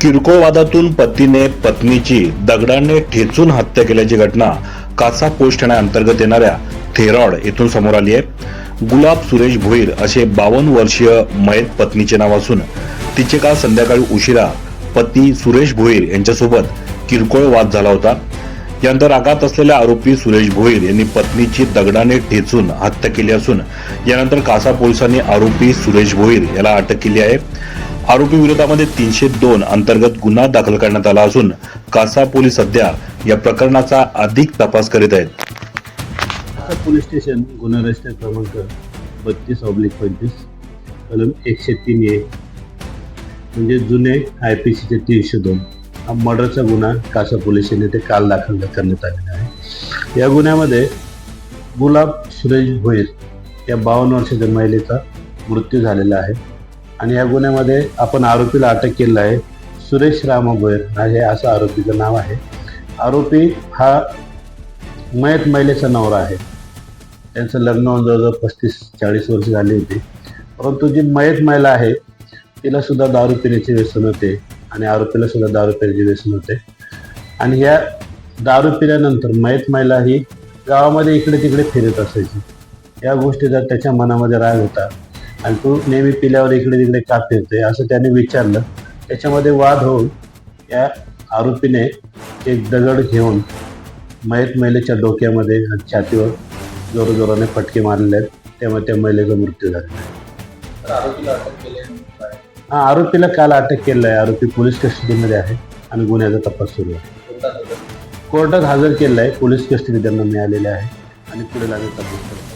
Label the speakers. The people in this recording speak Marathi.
Speaker 1: किरकोळ वादातून पतीने पत्नीची दगडाने ठेचून हत्या केल्याची घटना कासा पोस्ट ठाण्याअंतर्गत येणाऱ्या थेरॉड येथून समोर आली आहे. गुलाब सुरेश भोईर असे बावन्न वर्षीय मयत पत्नीचे नाव असून तिचे काल संध्याकाळी उशिरा पती सुरेश भोईर यांच्यासोबत किरकोळ वाद झाला होता. यानंतर रागात असलेल्या आरोपी सुरेश भोईर यांनी पत्नीची दगडाने ठेचून हत्या केली असून यानंतर कासा पोलिसांनी आरोपी सुरेश भोईर याला अटक केली आहे. आरोपी विरोधामध्ये तीनशे दोन अंतर्गत गुन्हा दाखल करण्यात आला असून कासा पोलीस सध्या या प्रकरणाचा अधिक तपास करीत आहेत.
Speaker 2: पोलीस स्टेशन गुन्हा रजिस्टर क्रमांक बत्तीस ऑब्लिक पंचवीस कलम एकशे तीन ए. म्हणजे जुने आय पी सीचे तीनशे दोन. हा मर्डरचा गुन्हा कासा पोलीस येथे काल दाखल करण्यात आलेला आहे. या गुन्ह्यामध्ये गुलाब सुरेश भोईर या बावन्न वर्षाच्या महिलेचा मृत्यू झालेला आहे. आणि या गुन्ह्यामध्ये आपण आरोपीला अटक केलेला आहे. सुरेश राम भोईर हे असं आरोपीचं नाव आहे. आरोपी हा मयत महिलेचा नवरा आहे. त्यांचं लग्न होऊन जवळजवळ पस्तीस चाळीस वर्ष झाली होती. परंतु जी मयत महिला आहे तिला सुद्धा दारू पिण्याचे व्यसन होते आणि आरोपीला सुद्धा दारू पिण्याचे व्यसन होते. आणि या दारू पिल्यानंतर मयत महिला ही गावामध्ये इकडे तिकडे फिरत असायची. या गोष्टीचा त्याच्या मनामध्ये राग होता आणि तू नेहमी पिल्यावर इकडे तिकडे का फिरते असं त्याने विचारलं. त्याच्यामध्ये वाद होऊन या आरोपीने एक दगड घेऊन मयत महिलेच्या डोक्यामध्ये छातीवर जोरजोराने फटके मारलेले आहेत. त्यामुळे त्या महिलेचा मृत्यू आहे. हा आरोपीला काल अटक केलेलं आहे. आरोपी पोलीस कस्टडीमध्ये आहे आणि गुन्ह्याचा तपास सुरू आहे. कोर्टात हजर? केलेला आहे. पोलीस कस्टडी त्यांना मिळालेली आहे आणि पुढे लागेल तपास